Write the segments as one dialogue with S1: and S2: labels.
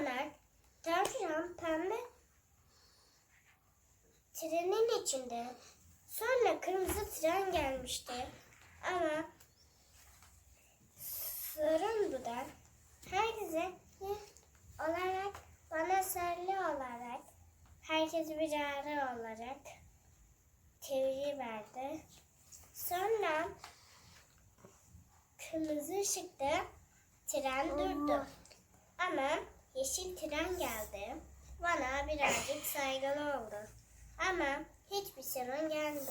S1: zamanlar tavşan pembe trenin içinde. Sonra kırmızı tren gelmişti. Ama sorun bu da herkese olarak bana sarılı olarak herkes bir ara olarak teori verdi. Sonra kırmızı ışıkta tren durdu. Ama yeşil tren geldi. Bana birazcık saygılı oldu. Ama hiçbir sorun gelmedi.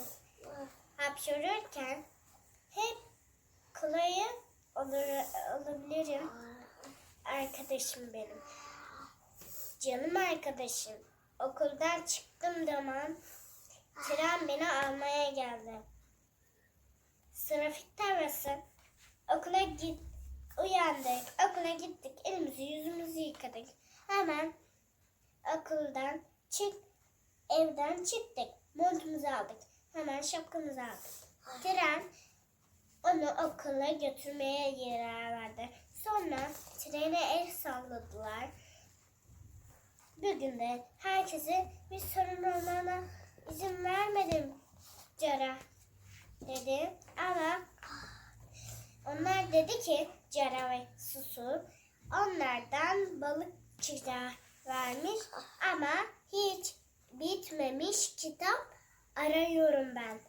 S1: Hapşırırken hep kolayı olur, olabilirim. Arkadaşım benim. Canım arkadaşım. Okuldan çıktım zaman tren beni almaya geldi. Trafik arası. Okula git, uyandık. Okula gittik. Elimizi yüzümüzü yıkadık. Hemen okuldan çık, evden çıktık. Montumuzu aldık. Hemen şapkamızı aldık. Tren onu okula götürmeye karar verdi. Sonra trene el salladılar. Bugün de herkese bir sorun olmana izin vermedim Cara dedi. Ama onlar dedi ki Cara ve Susu onlardan balık çırağı vermiş ama hiç bitmemiş kitap arıyorum ben.